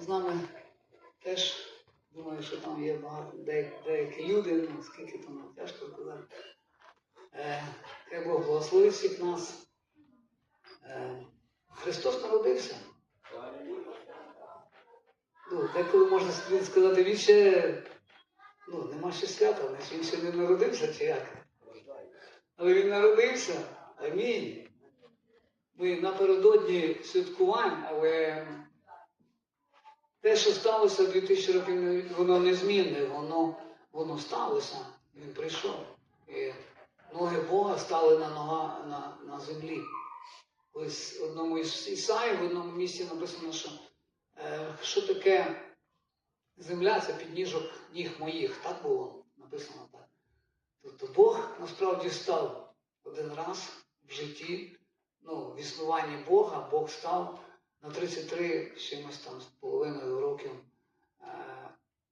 з нами теж думаю, що там є багато деякі, люди, ну скільки там тяжко казати. Е, хай Бог благословить всіх нас. Е, Христос народився. Ну, деколи можна сказати, він ще ну, нема ще свята, значить він ще не народився чи як. Але він народився. Амінь. Ми напередодні святкувань, але те, що сталося 2000 років, воно незмінне, воно, воно сталося. Він прийшов. І ноги Бога стали на нога на, на землі. Ось одному із Ісаї, в одному місці написано, що е, що таке земля, це підніжок ніг моїх. Так було написано так. Тобто Бог насправді став один раз в житті, ну, в існуванні Бога, Бог став на 33 чимось там з половиною років е,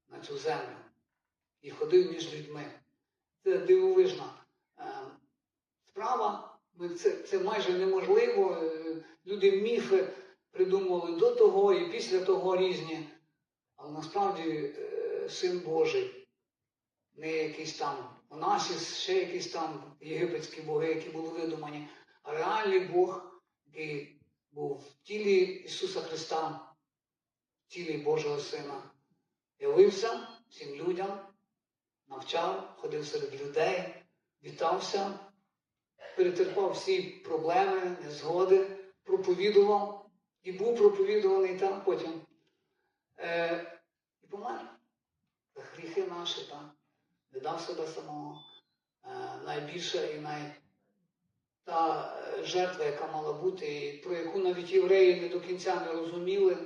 на цю землю і ходив між людьми. Це дивовижна е, справа. Це, це майже неможливо. Е, Люди міфи придумували до того і після того різні. Але насправді син Божий, не якийсь там Онасіс, ще якісь там єгипетські боги, які були видумані, а реальний Бог, який був в тілі Ісуса Христа, в тілі Божого Сина, явився всім людям, навчав, ходив серед людей, вітався, перетерпав всі проблеми, незгоди, проповідував і був проповідуваний там потім. Е, і помер. Гріхи наші, так. Віддав себе самого. Е, найбільша і най... та е, жертва, яка мала бути, про яку навіть євреї не до кінця не розуміли,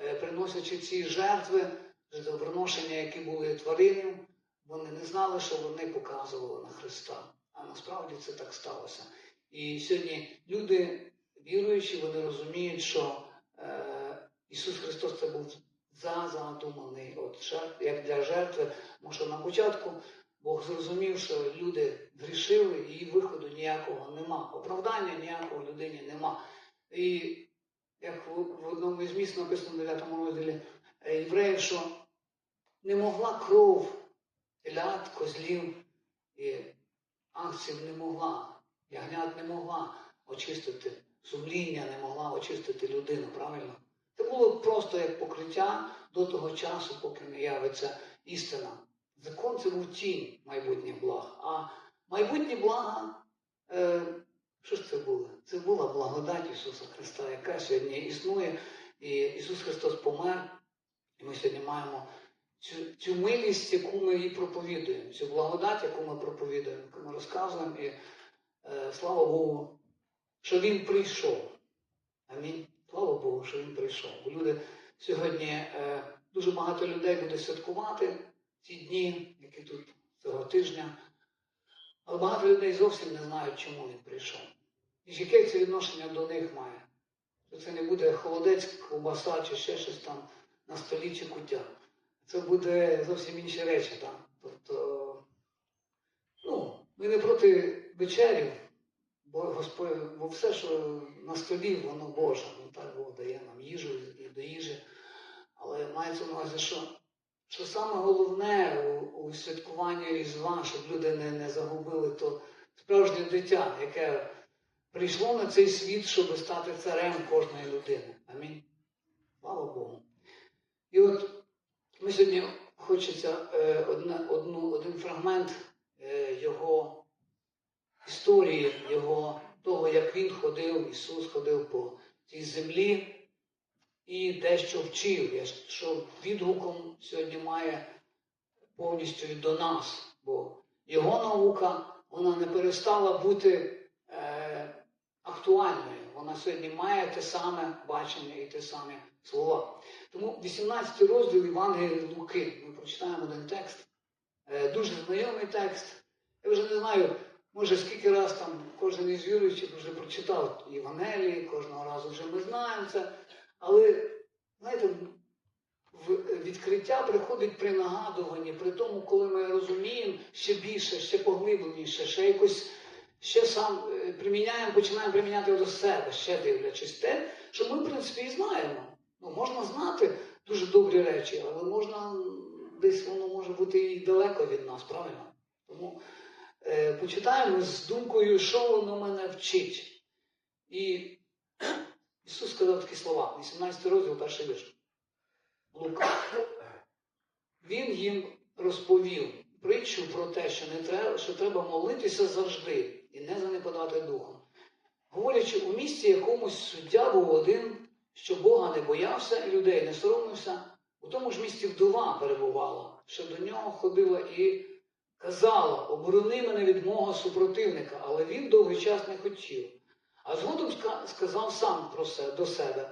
е, приносячи ці жертви, жертвоприношення, які були тваринів, вони не знали, що вони показували на Христа. А насправді це так сталося. І сьогодні люди, віруючі, вони розуміють, що е, Ісус Христос це був за задуманий от жертв, як для жертви. Тому що на початку Бог зрозумів, що люди грішили і виходу ніякого нема. Оправдання ніякого людині нема. І як в, одному із місць написано в 9 розділі е, євреїв, що не могла кров телят, козлів і акців не могла, ягнят не могла очистити, сумління не могла очистити людину, правильно? Це було просто як покриття до того часу, поки не явиться істина. Закон це був тінь майбутніх благ. А майбутні блага, е, що ж це було? Це була благодать Ісуса Христа, яка сьогодні існує. І Ісус Христос помер, і ми сьогодні маємо цю, цю милість, яку ми і проповідуємо, цю благодать, яку ми проповідуємо, яку ми розказуємо. І е, слава Богу, що Він прийшов. Амінь. Слава Богу, що він прийшов. Бо люди сьогодні е, дуже багато людей буде святкувати ці дні, які тут цього тижня. Але багато людей зовсім не знають, чому він прийшов. І яке це відношення до них має. Що це не буде холодець, ковбаса чи ще щось там на столі чи куття. Це буде зовсім інші речі. Так? Тобто, ну, ми не проти вечерів. Бо Господь, бо все, що на столі, воно Боже. Ну так Бог дає нам їжу і до їжі. Але мається на увазі, що, що саме головне у, у святкуванні Різдва, щоб люди не, не загубили то справжнє дитя, яке прийшло на цей світ, щоб стати царем кожної людини. Амінь. Слава Богу. І от ми сьогодні хочеться е, одне, одну, один фрагмент е, його історії його, того, як він ходив, Ісус ходив по цій землі і дещо вчив, що відгуком сьогодні має повністю і до нас. Бо його наука вона не перестала бути е, актуальною. Вона сьогодні має те саме бачення і те саме слова. Тому 18 розділ Євангелії Луки. Ми прочитаємо один текст, е, дуже знайомий текст. Я вже не знаю. Може, скільки раз там кожен із віруючих вже прочитав Євангелії, кожного разу вже ми знаємо це. Але, знаєте, відкриття приходить при нагадуванні, при тому, коли ми розуміємо ще більше, ще поглибленіше, ще якось ще сам приміняємо, починаємо приміняти до себе, ще дивлячись те, що ми, в принципі, і знаємо. Ну, Можна знати, дуже добрі речі, але можна десь воно може бути і далеко від нас, правильно? Тому е, почитаємо з думкою, що воно мене вчить. І Ісус сказав такі слова, 18 розділ, перший вірш. Лука. Він їм розповів притчу про те, що, не треба, що треба молитися завжди і не занепадати духом. Говорячи, у місті якомусь суддя був один, що Бога не боявся і людей не соромився, у тому ж місті вдова перебувала, що до нього ходила і казала, оборони мене від мого супротивника, але він довгий час не хотів. А згодом сказав сам про се, до себе.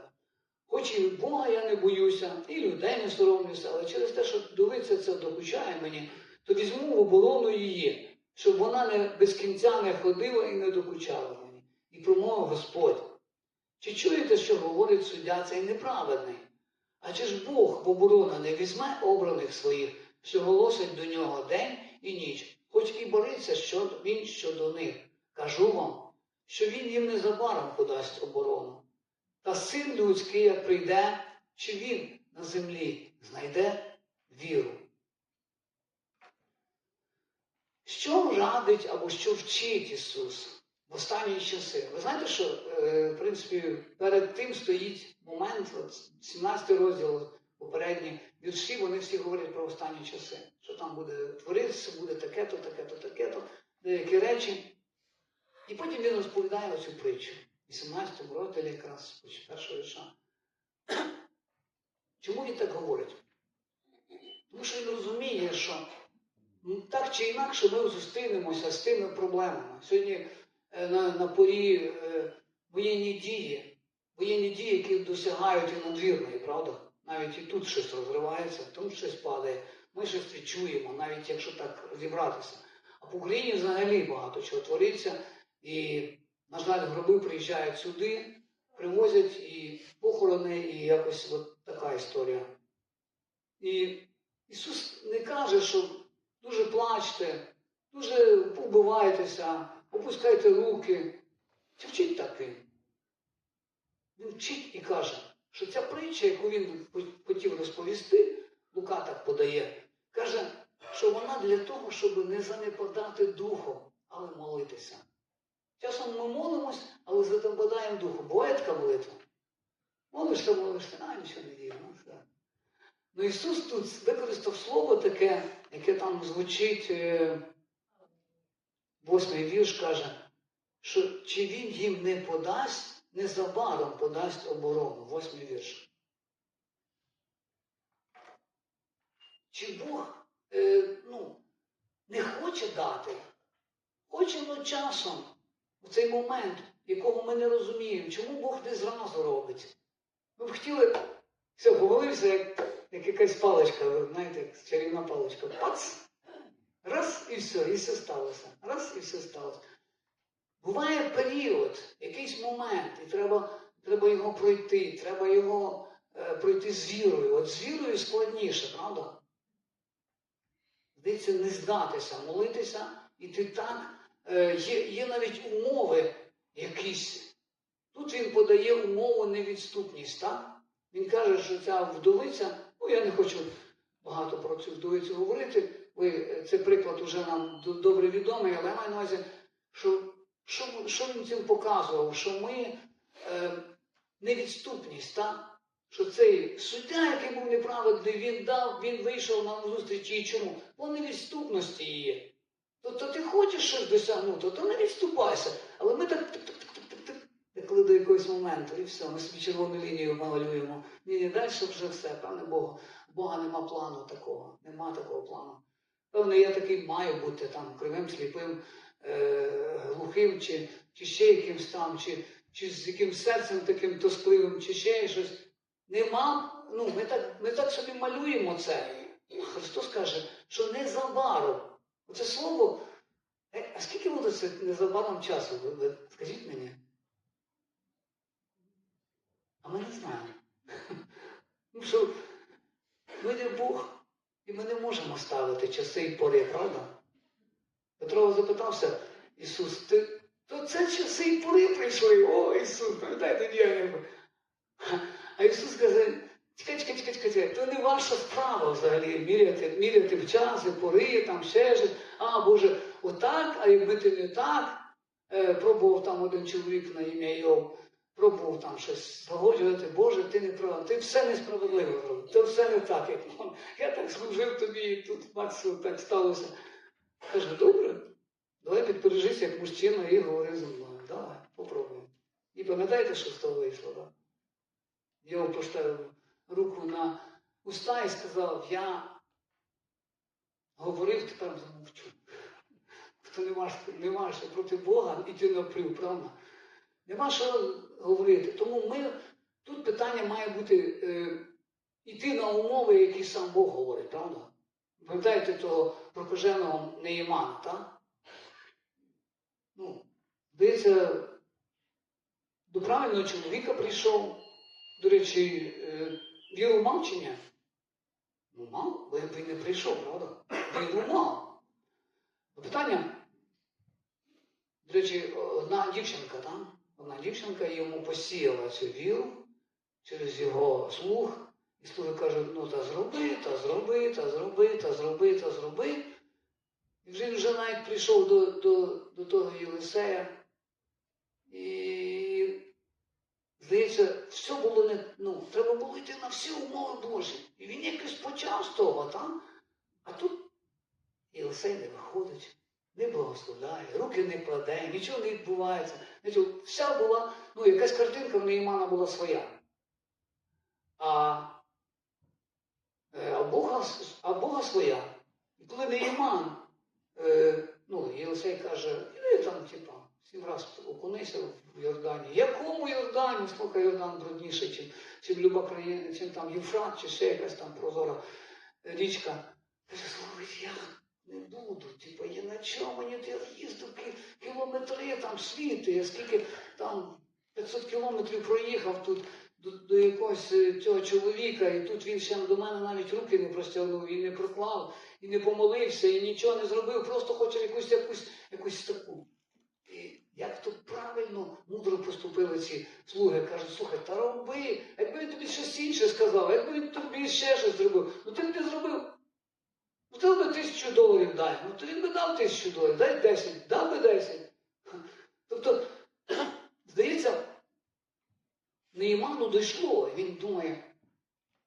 Хоч і Бога я не боюся, і людей не соромлюся, але через те, що вдовиця це докучає мені, то візьму в оборону її, щоб вона не без кінця не ходила і не докучала мені. І промовив Господь. Чи чуєте, що говорить суддя цей неправедний? А чи ж Бог в оборону не візьме обраних своїх, що голосить до нього день і ніч, хоч і бореться що він щодо них. Кажу вам, що він їм незабаром подасть оборону. Та син людський, як прийде, чи він на землі знайде віру. Що радить або що вчить Ісус в останні часи? Ви знаєте, що, е, в принципі, перед тим стоїть момент, от 17 розділ, попередні вірші, вони всі говорять про останні часи. Що там буде творитися, буде таке-то, таке-то, таке-то, деякі речі. І потім він розповідає оцю притчу. В 18 розділі якраз першого вірша. Чому він так говорить? Тому що він розуміє, що так чи інакше ми зустрінемося з тими проблемами. Сьогодні е, на, на порі е, воєнні дії, воєнні дії, які досягають і надвірної, правда? Навіть і тут щось розривається, тут щось падає. Ми щось відчуємо, навіть якщо так розібратися. А по Україні взагалі багато чого твориться. І, на жаль, гроби приїжджають сюди, привозять і похорони, і якось от така історія. І Ісус не каже, що дуже плачте, дуже побивайтеся, опускайте руки. Чи вчить так він? Він вчить і каже, що ця притча, яку він хотів розповісти, Лука так подає, каже, що вона для того, щоб не занепадати духом, але молитися. Часом ми молимось, але занепадаємо духом. Буває така. Молишся, молишся, а нічого не діє. Ну, ну Ісус тут використав слово таке, яке там звучить, е, восьмий вірш каже, що чи він їм не подасть, незабаром подасть оборону. Восьмий вірш. Чи Бог е, ну, не хоче дати, хоче ну, часом, в цей момент, якого ми не розуміємо, чому Бог не зразу робить. Ми б хотіли, все, повалився, як, як якась паличка, знаєте, чарівна паличка. Пац! Раз і все, і все сталося. Раз і все сталося. Буває період, якийсь момент, і треба треба його пройти, треба його е, пройти з вірою. От з вірою складніше, правда? Здається, не здатися, молитися, і ти так. Е, є, є навіть умови якісь. Тут він подає умову невідступність, так? Він каже, що ця вдовиця, ну я не хочу багато про цю вдовицю говорити, ви, це приклад уже нам добре відомий, але я маю на увазі, що, що, що він цим показував, що ми е, невідступність, так? Що цей суддя, який був неправедний, він дав, він вийшов на зустріч і чому? По невідступності її. Тобто ти хочеш щось досягнути, то не відступайся. Але ми так коли до якогось моменту, і все, ми собі червону лінію малюємо. Ні, ні, далі вже все, певне Бога. Бога нема плану такого, нема такого плану. Певне, я такий маю бути там кривим, сліпим, е, глухим, чи, чи ще якимсь там, чи, чи з якимсь серцем таким тоскливим, чи ще щось. Нема, ну, ми так, ми так собі малюємо це. Христос каже, що незабаром. Оце слово. Е, а скільки буде це незабаром часу? Ви, ви скажіть мені? А ми не знаємо. Ну що, вийде Бог, і ми не можемо ставити часи і пори, правда? Петро запитався, Ісус, ти, то це часи і пори прийшли. О, Ісус, пам'ятаєте, діяння. А Ісус каже, чекай, чекай, чекай, чекай, то не ваша справа взагалі міряти, міряти в часи, пори, там ще ж. А, Боже, отак, а якби ти не так, е, пробував там один чоловік на ім'я Йов, пробував там щось злагоджувати, Боже, ти не прав, ти все несправедливо робив, це все не так, як воно. Я так служив тобі, і тут бачу, так сталося. Каже, добре, давай підпережись як мужчина і говори зі мною. Давай, попробуємо. І пам'ятаєте, що з того вийшло, так? Його поставив руку на уста і сказав, я говорив, тепер замовчу. Хто не має, не має що проти Бога іти напряму, правда? Нема що говорити. Тому ми, тут питання має бути е, іти на умови, які сам Бог говорить, правда? Пам'ятаєте того прокаженого Неїмана, так? Ну, здається, до правильного чоловіка прийшов. До речі, е, віру мав чи ні? Ну, мав, бо він не прийшов, правда? Віру мав. Питання, до речі, одна дівчинка, так? Одна дівчинка йому посіяла цю віру через його слух. І слуги кажуть, ну та зроби, та зроби, та зроби, та зроби, та зроби. І вже він вже навіть прийшов до, до, до того Єлисея. І здається, все було не. Ну, треба було йти на всі умови Божі. І він якось почав з того, там. А тут Єлисей не виходить, не благословляє, руки не кладе, нічого не відбувається. Вся була, ну, якась картинка в Неймана була своя. А, е, а, Бога, а Бога своя. І коли Нейман, е, ну, Єлисей каже, іди там, типа, сім раз окунися в Йордані. Якому Йордані? Слухай, Йордан брудніший, чим, чим люба країна, чим там Євфрат, чи ще якась там прозора річка. Каже, слухай, я не буду. Типа, я на чому мені я їздив кілометри там світи, я скільки там 500 кілометрів проїхав тут до, до якогось е, цього чоловіка, і тут він ще до мене навіть руки не простягнув, і не проклав, і не помолився, і нічого не зробив, просто хоче якусь якусь, якусь таку. Як то правильно, мудро поступили ці слуги, кажуть, слухай, та роби, якби він тобі щось інше сказав, якби він тобі ще щось зробив, ну ти б не зробив. Ну ти би тисячу доларів дай. Ну то він би дав тисячу доларів, дай 10, дав би 10. Тобто, здається, Нейману дійшло, він думає,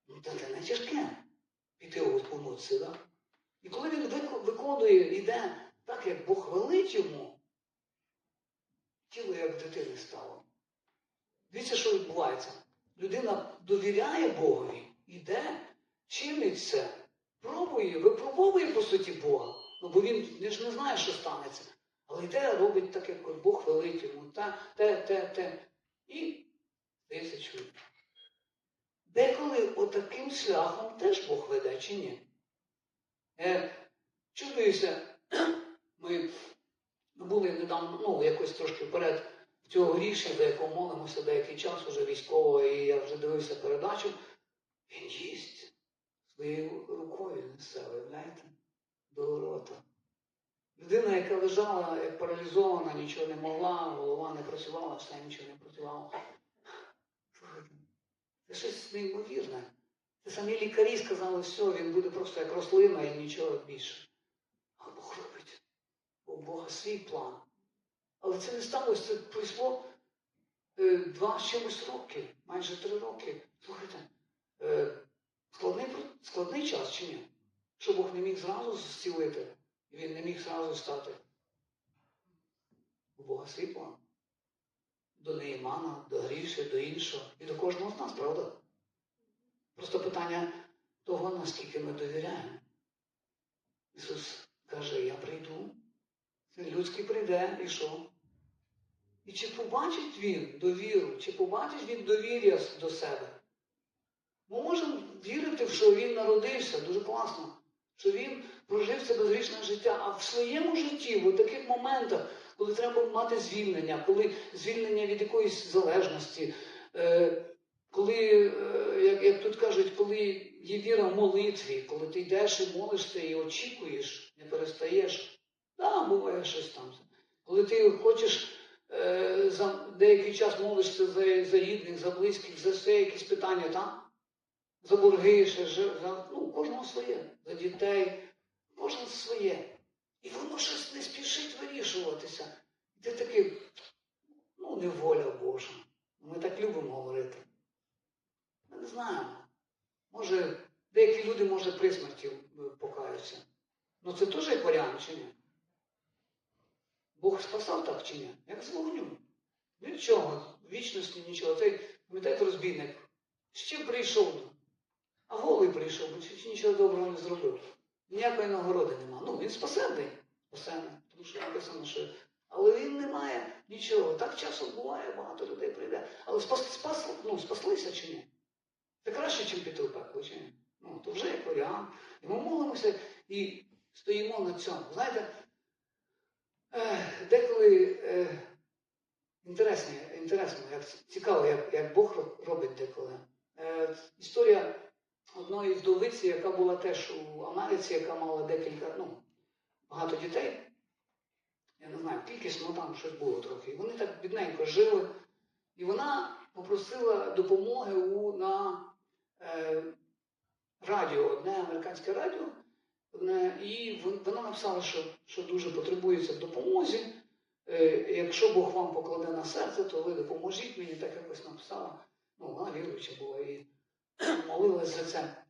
ну та це не тяжке піти окунутися, да? І коли він виконує, йде так, як Бог велить йому, тіло як дитини стало. Дивіться, що відбувається. Людина довіряє Богові, іде, чинить це, пробує, випробовує по суті Бога. Ну, бо він, він ж не знає, що станеться. Але йде, робить так, як Бог велить йому, та, те, те, те. І здається, чує. Деколи отаким шляхом теж Бог веде, чи ні? Е, чудуюся, ми були недавно, ну, якось трошки вперед цього рішення, за якого молимося деякий час уже військового, і я вже дивився передачу. Він їсть своєю рукою несе, виявляєте, до рота. Людина, яка лежала як паралізована, нічого не могла, голова не працювала, все нічого не працювало. Це щось неймовірне. Це самі лікарі сказали, все, він буде просто як рослина і нічого більше. У Бога свій план. Але це не сталося, це пройшло е, два з чимось роки, майже три роки. Слухайте, е, складний, складний час чи ні? Що Бог не міг зразу зцілити, і він не міг зразу стати. У Бога свій план. До Неїмана, до Гріші, до іншого. І до кожного з нас, правда? Просто питання того, наскільки ми довіряємо. Ісус каже, я прийду. Людський прийде і що? І чи побачить він довіру, чи побачить він довір'я до себе? Ми можемо вірити, що він народився, дуже класно, що він прожив це безрічне життя, а в своєму житті, в таких моментах, коли треба мати звільнення, коли звільнення від якоїсь залежності, е, коли, е, як, як тут кажуть, коли є віра в молитві, коли ти йдеш і молишся і очікуєш, не перестаєш. Так, буває щось там. Коли ти хочеш е, за деякий час молишся за, за рідних, за близьких, за все якісь питання, так? за борги, ще за, ну, кожного своє, за дітей, кожен своє. І воно щось не спішить вирішуватися. Ти такий, ну, не Божа. Ми так любимо говорити. Ми не знаємо. Може, деякі люди, може, при смерті покаються. Ну це теж як варіант, чи ні? Бог спасав так чи ні? Як з вогню. Нічого, вічності нічого. Цей, пам'ятаєте, розбійник, чим прийшов? А голий прийшов, бо чи- нічого доброго не зробив. Ніякої нагороди нема. Ну, він спасенний. Спасенний. Тому що написано, що. Але він не має нічого. Так часом буває, багато людей прийде. Але спас, спас, ну, спаслися чи ні? Це краще, ніж піти в пекло, чи ні? Ну, то вже як варіант. І ми молимося і стоїмо на цьому. Знаєте, деколи е, інтересно, інтересно, як цікаво, як, як Бог робить деколи. Е, історія одної вдовиці, яка була теж у Америці, яка мала декілька, ну, багато дітей. Я не знаю, кількість, ну там щось було трохи. І вони так бідненько жили. І вона попросила допомоги у, на е, радіо, одне американське радіо. Одне, і вона написала, що, що дуже потребується в допомозі. Е, якщо Бог вам покладе на серце, то ви допоможіть мені, так якось написала. Ну, вона віруюча була і молилась за це.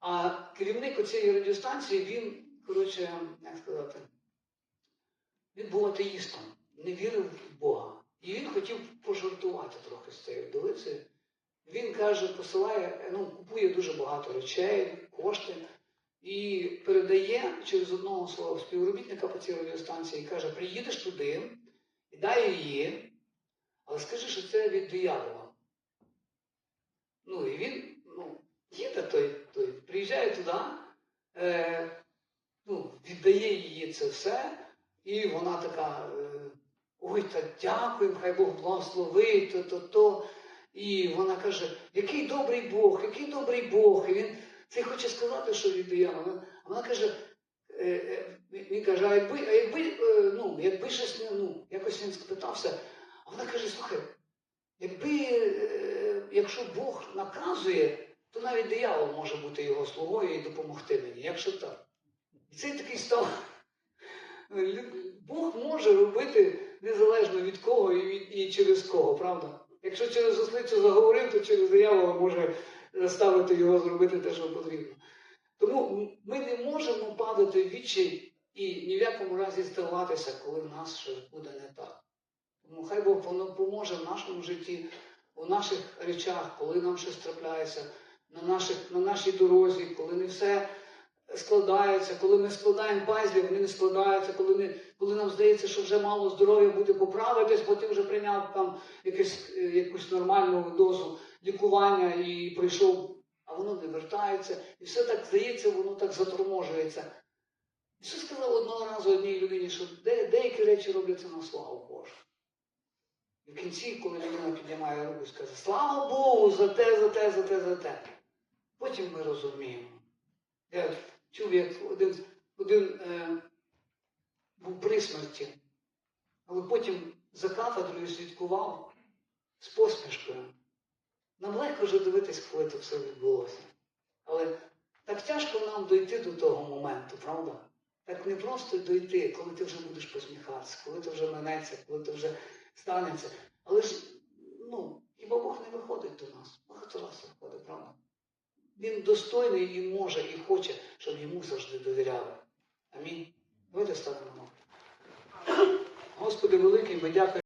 А керівник цієї радіостанції, він, коротше, як сказати, він був атеїстом, не вірив в Бога. І він хотів пожартувати трохи з цією вдовицею. Він каже, посилає, ну, купує дуже багато речей, кошти і передає через одного свого співробітника по цій радіостанції і каже, приїдеш туди і дай її, але скажи, що це від диявола. Ну і він ну, їде той, той приїжджає туди, е, ну, віддає її це все, і вона така, е, ой, та дякую, хай Бог благословить, то, то, то. І вона каже, який добрий Бог, який добрий Бог. І він це хоче сказати, що від диявола. А вона каже, е, е, він каже, а якби, а якби, е, ну, якби щось ну, якось він спитався, а вона каже, слухай, якби, якщо Бог наказує, то навіть диявол може бути його слугою і допомогти мені, якщо так. І цей такий став. Бог може робити незалежно від кого і, і через кого, правда? Якщо через ослицю заговорив, то через диявола може заставити його зробити те, що потрібно. Тому ми не можемо падати в відчай і ні в якому разі здаватися, коли в нас щось буде не так. Тому хай Бог поможе в нашому житті, у наших речах, коли нам щось трапляється, на, наших, на нашій дорозі, коли не все складається, коли ми складаємо пазлі, вони не складаються, коли, не, коли нам здається, що вже мало здоров'я буде поправитись, бо ти вже прийняв там якусь, е, якусь нормальну дозу лікування і прийшов, а воно не вертається. І все так здається, воно так заторможується. Ісус сказав одного разу одній людині, що де, деякі речі робляться на славу Божу. І в кінці, коли людина піднімає руку і скаже, слава Богу, за те, за те, за те, за те. Потім ми розуміємо. Як один, один е, був при смерті, але потім за кафедрою слідкував з посмішкою. Нам легко вже дивитись, коли це все відбулося. Але так тяжко нам дойти до того моменту, правда? Так не просто дойти, коли ти вже будеш посміхатися, коли ти вже минеться, коли ти вже станеться. Але ж, ну, хіба Бог не виходить до нас? Багато раз виходить, правда? Він достойний і може, і хоче, щоб йому завжди довіряли. Амінь. Давайте станемо. Господи великий, ми дякуємо.